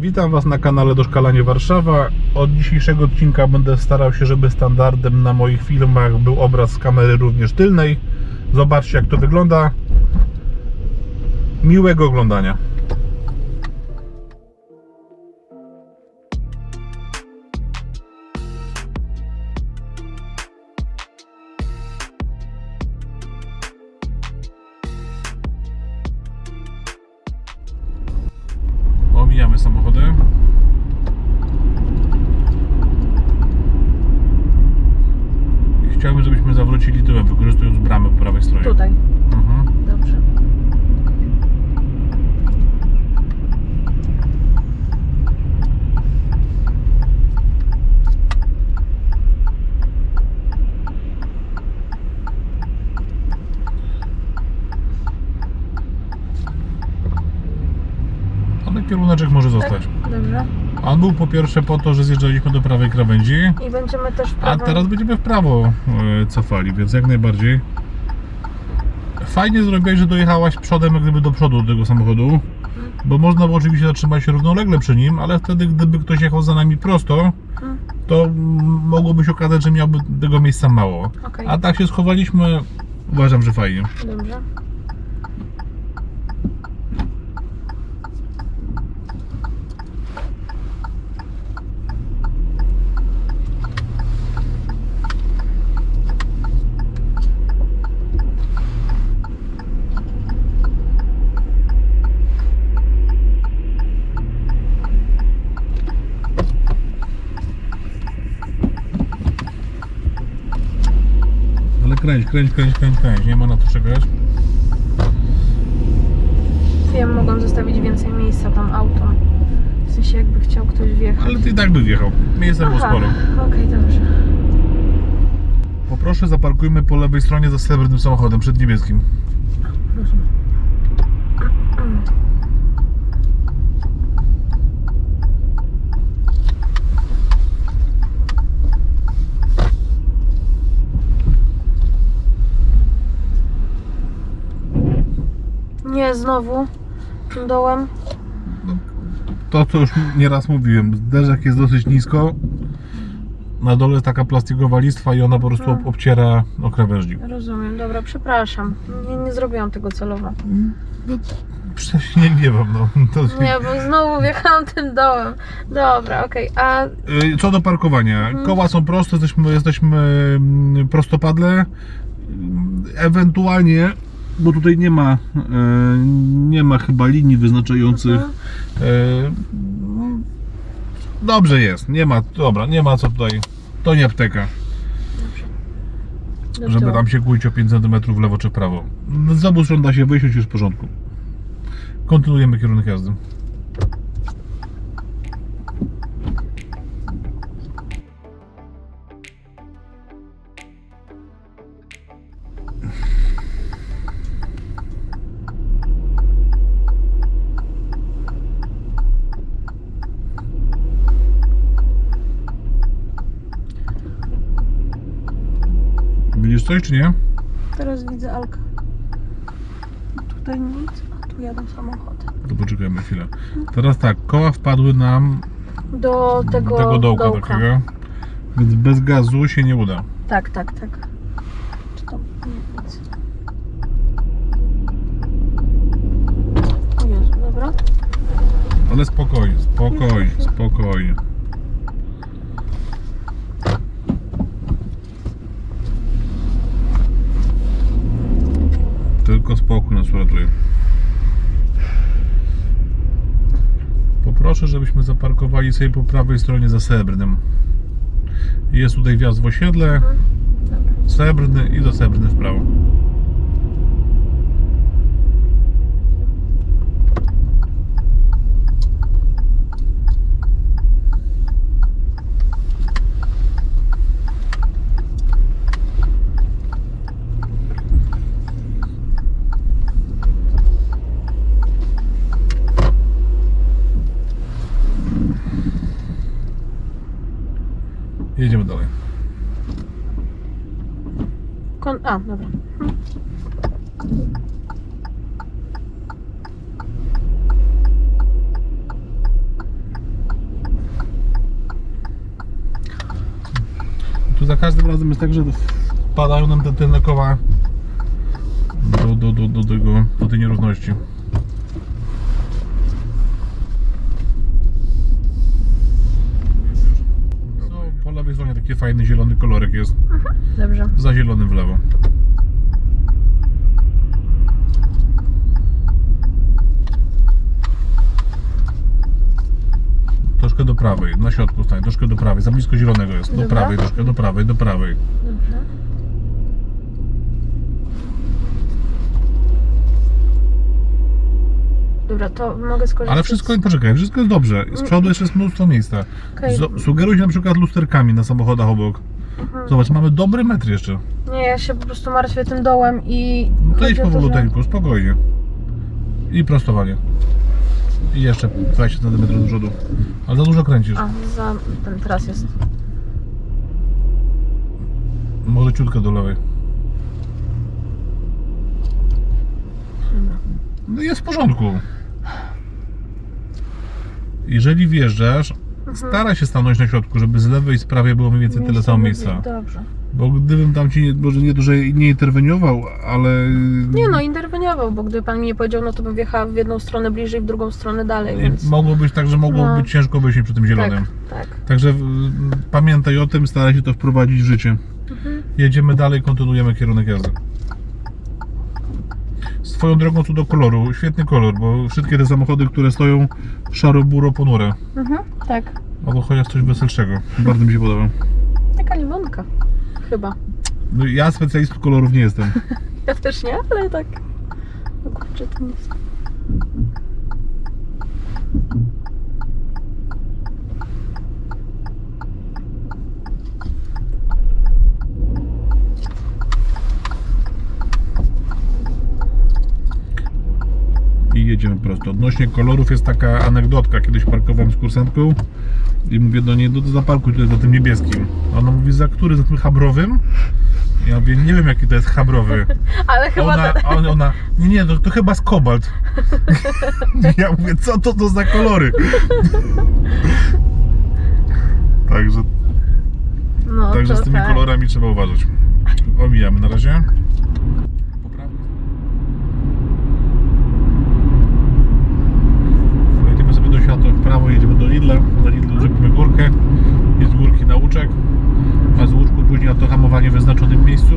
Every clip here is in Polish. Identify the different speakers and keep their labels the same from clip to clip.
Speaker 1: Witam Was na kanale Doszkalanie Warszawa. Od dzisiejszego odcinka będę starał się, żeby standardem na moich filmach był obraz z kamery również tylnej. Zobaczcie jak to wygląda. Miłego oglądania.
Speaker 2: Tutaj.
Speaker 1: Mhm.
Speaker 2: Dobrze.
Speaker 1: Ale kieruneczek może zostać.
Speaker 2: Dobrze.
Speaker 1: On był po pierwsze po to, że zjeżdżaliśmy do prawej krawędzi,
Speaker 2: I będziemy też w
Speaker 1: a
Speaker 2: prawo.
Speaker 1: teraz będziemy w prawo e, cofali, więc jak najbardziej. Fajnie zrobiłaś, że dojechałaś przodem jak gdyby do przodu do tego samochodu, bo można było oczywiście zatrzymać się równolegle przy nim, ale wtedy gdyby ktoś jechał za nami prosto, to mogłoby się okazać, że miałby tego miejsca mało.
Speaker 2: Okej.
Speaker 1: A tak się schowaliśmy, uważam, że fajnie.
Speaker 2: Dobrze.
Speaker 1: Ale kręć, kręć, kręć, kręć, kręć, nie ma na to czekać.
Speaker 2: Wiem, mogłam zostawić więcej miejsca tam autom. W sensie jakby chciał ktoś wjechać.
Speaker 1: Ale ty i tak by wjechał. Miejsca było
Speaker 2: Aha,
Speaker 1: sporo.
Speaker 2: Okej, dobrze.
Speaker 1: Poproszę zaparkujmy po lewej stronie za srebrnym samochodem, przed niebieskim.
Speaker 2: Rozumiem. Nie, znowu. Tym dołem.
Speaker 1: To, co już nieraz mówiłem, zderzak jest dosyć nisko. Na dole jest taka plastikowa listwa i ona po prostu
Speaker 2: Hmm.
Speaker 1: obciera o krawężnik.
Speaker 2: Rozumiem, dobra, przepraszam. Nie, nie zrobiłam tego celowo.
Speaker 1: No, przecież się nie gniewam, no. To,
Speaker 2: Nie, bo znowu wjechałam tym dołem. Dobra, okej. A
Speaker 1: Y, Co do parkowania,
Speaker 2: Mhm.
Speaker 1: koła są proste, jesteśmy, jesteśmy mm, prostopadle. Mm, Ewentualnie, bo tutaj nie ma, e, nie ma chyba linii wyznaczających.
Speaker 2: Mhm.
Speaker 1: e, Dobrze jest, nie ma, dobra, nie ma co tutaj. To nie apteka, żeby tam się kłuć o 5 cm w lewo czy w prawo. Z obu stron da się wyjść, już w porządku. Kontynuujemy kierunek jazdy. Coś, czy nie?
Speaker 2: Teraz widzę Alka. Tutaj nic, a tu jadą samochody.
Speaker 1: To poczekajmy chwilę. Teraz tak, koła wpadły nam
Speaker 2: Do tego,
Speaker 1: do tego dołka,
Speaker 2: dołka.
Speaker 1: takiego. Więc bez gazu się nie uda.
Speaker 2: Tak, tak, tak. Czy tam nie nic. O Jezu, dobra.
Speaker 1: Ale spokojnie, spokojnie, spokojnie. Tylko spokój nas uratuje. Poproszę, żebyśmy zaparkowali sobie po prawej stronie za srebrnym. Jest tutaj wjazd w osiedle,
Speaker 2: Mhm.
Speaker 1: Srebrny i za srebrny w prawo.
Speaker 2: Dobra.
Speaker 1: Tu za każdym razem jest tak, że wpadają nam te tylne koła do, do, do, do, tego, do tej nierówności. No, po lewej stronie taki fajny zielony kolorek jest.
Speaker 2: Aha, dobrze.
Speaker 1: Za zielonym w lewo. Prawej, na środku stań, troszkę do prawej, za blisko zielonego jest. Do
Speaker 2: Dobra.
Speaker 1: prawej, troszkę do prawej, do prawej.
Speaker 2: Dobra, to mogę skorzystać.
Speaker 1: Ale wszystko, poczekaj, wszystko jest dobrze. Z przodu jeszcze jest mnóstwo miejsca.
Speaker 2: Okej.
Speaker 1: Z- Sugeruj się na przykład lusterkami na samochodach obok.
Speaker 2: Mhm.
Speaker 1: Zobacz, mamy dobry metr jeszcze.
Speaker 2: Nie, ja się po prostu martwię tym dołem i.
Speaker 1: No to
Speaker 2: chodzi
Speaker 1: idź
Speaker 2: o to, że-
Speaker 1: spokojnie. I prostowanie. I jeszcze 20 cm do przodu. Ale za dużo kręcisz.
Speaker 2: A, za ten teraz jest.
Speaker 1: Może ciutkę do lewej. No jest w porządku. Jeżeli wjeżdżasz, staraj się stanąć na środku, żeby z lewej i z prawej było mniej więcej tyle samo miejsca.
Speaker 2: Dobrze.
Speaker 1: Bo gdybym tam ci, nie- może nie że nie interweniował, ale...
Speaker 2: Nie no, interweniował, bo gdyby pan mi nie powiedział, no to bym wjechała w jedną stronę bliżej, w drugą stronę dalej, więc.
Speaker 1: Mogło być tak, że mogło
Speaker 2: No.
Speaker 1: być ciężko wyjść przy tym zielonym.
Speaker 2: Tak, tak.
Speaker 1: Także pamiętaj o tym, staraj się to wprowadzić w życie.
Speaker 2: Mhm.
Speaker 1: Jedziemy dalej, kontynuujemy kierunek jazdy. Swoją drogą co do koloru, świetny kolor, bo wszystkie te samochody, które stoją szaro-buro ponure.
Speaker 2: Mhm, tak.
Speaker 1: Albo chociaż coś weselszego. Bardzo mi się podoba.
Speaker 2: Taka limonka. Chyba.
Speaker 1: No, ja specjalistą kolorów nie jestem.
Speaker 2: Ja też nie, ale tak. Kurczę, to jest.
Speaker 1: Jedziemy prosto. Odnośnie kolorów jest taka anegdotka. Kiedyś parkowałem z kursantką i mówię do niej, no to zaparkuj tutaj za tym niebieskim. A Ona mówi, za który? Za tym chabrowym? Ja mówię, nie wiem jaki to jest chabrowy.
Speaker 2: Ale chyba
Speaker 1: Ona,
Speaker 2: ten...
Speaker 1: ona, ona, nie, nie, to, to chyba z kobalt. Ja mówię, co to, to za kolory? Także,
Speaker 2: No,
Speaker 1: także z tymi
Speaker 2: tak.
Speaker 1: kolorami trzeba uważać. Omijamy na razie. Jedziemy sobie do światła w Lidla. Do Lidla zrobimy górkę. Jest z górki na łuczek. A z łuczku później na to hamowanie w wyznaczonym miejscu.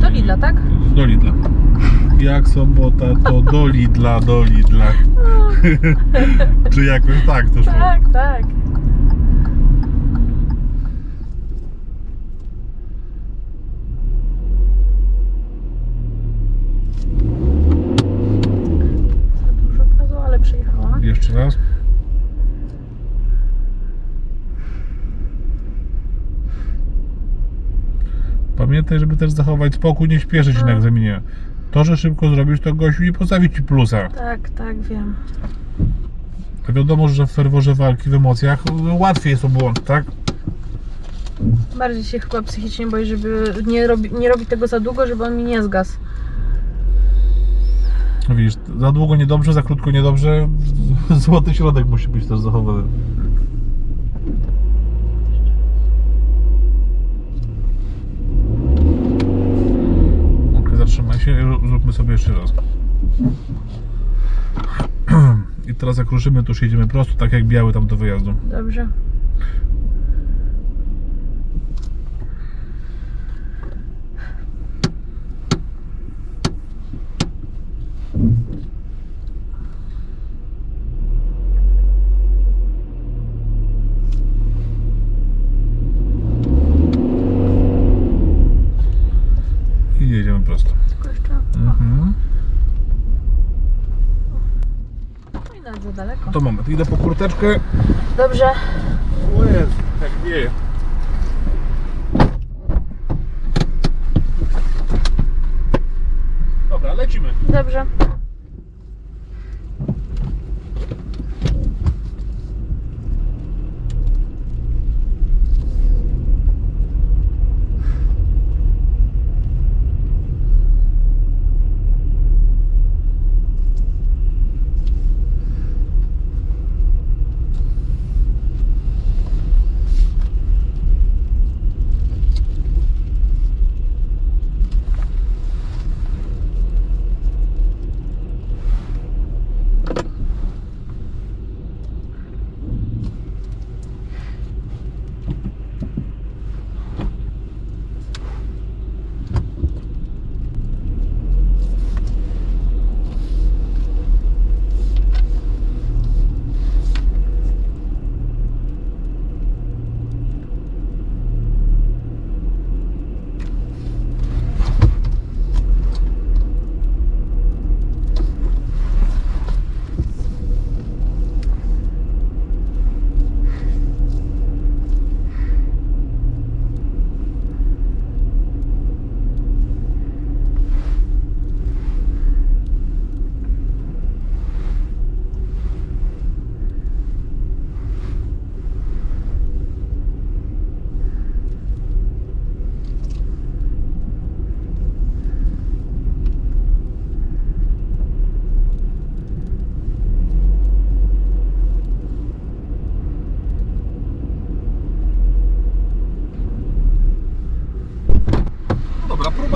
Speaker 2: Do Lidla, tak?
Speaker 1: Do Lidla. Jak sobota, to do Lidla, do Lidla. Czy jakoś tak to szło?
Speaker 2: Tak, tak. Za dużo gazu, ale przyjechałam.
Speaker 1: Jeszcze raz. Pamiętaj, żeby też zachować spokój, nie śpieszyć się na
Speaker 2: No.
Speaker 1: egzaminie. To, że szybko zrobisz, to gościu nie postawi ci plusa.
Speaker 2: Tak, tak, wiem.
Speaker 1: To wiadomo, że w ferworze walki, w emocjach łatwiej jest o błąd, tak?
Speaker 2: Bardziej się chyba psychicznie boję, żeby nie, robi, nie robić tego za długo, żeby on mi nie zgasł.
Speaker 1: Widzisz, za długo niedobrze, za krótko niedobrze. Złoty środek musi być też zachowany. Ok, zatrzymaj się i zróbmy sobie jeszcze raz. I teraz jak ruszymy, to już jedziemy prosto, tak jak biały tam do wyjazdu.
Speaker 2: Dobrze.
Speaker 1: I jedziemy prosto.
Speaker 2: Tylko jeszcze.
Speaker 1: Mhm.
Speaker 2: O, i nawet za
Speaker 1: idę po kurteczkę.
Speaker 2: Dobrze.
Speaker 1: O jest, tak wieje. Dobra, lecimy.
Speaker 2: Dobrze.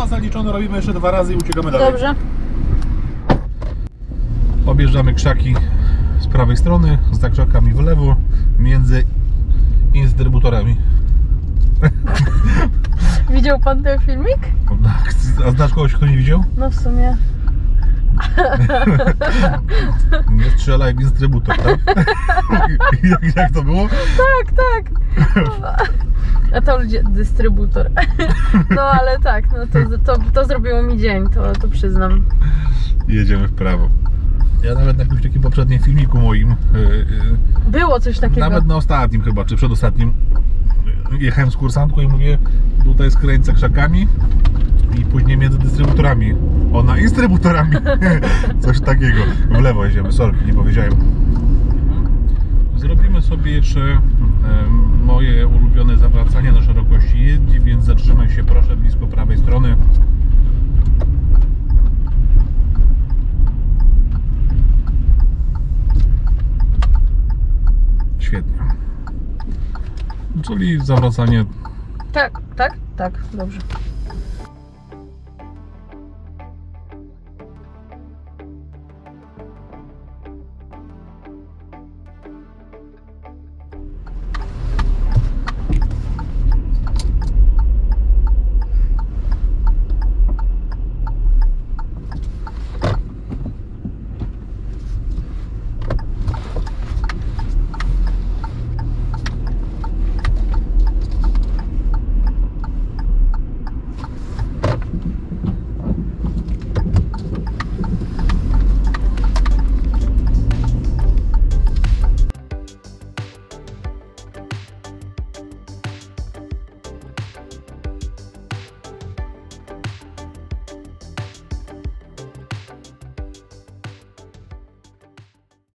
Speaker 1: Czas zaliczony, robimy jeszcze dwa razy i uciekamy dalej.
Speaker 2: Dobrze.
Speaker 1: Objeżdżamy krzaki z prawej strony, za krzakami w lewo, między instrybutorami.
Speaker 2: Widział pan ten filmik?
Speaker 1: Tak, A znasz kogoś, kto nie widział?
Speaker 2: No w sumie.
Speaker 1: Nie strzelaj w instrybutor, tak? jak, jak to było?
Speaker 2: Tak, tak. A to ludzie, dystrybutor. No ale tak, no to, to, to zrobiło mi dzień, to, to przyznam.
Speaker 1: Jedziemy w prawo. Ja nawet na jakimś takim poprzednim filmiku moim, yy, yy,
Speaker 2: Było coś takiego.
Speaker 1: nawet na ostatnim chyba, czy przedostatnim, jechałem z kursantką i mówię, tutaj skręcę krzakami i później między dystrybutorami. Ona instrybutorami. Coś takiego. W lewo jedziemy, sorry, nie powiedziałem. Zrobimy sobie jeszcze moje ulubione zawracanie na szerokości jezdni, więc zatrzymaj się proszę blisko prawej strony. Świetnie. Czyli zawracanie
Speaker 2: Tak, tak, tak, dobrze.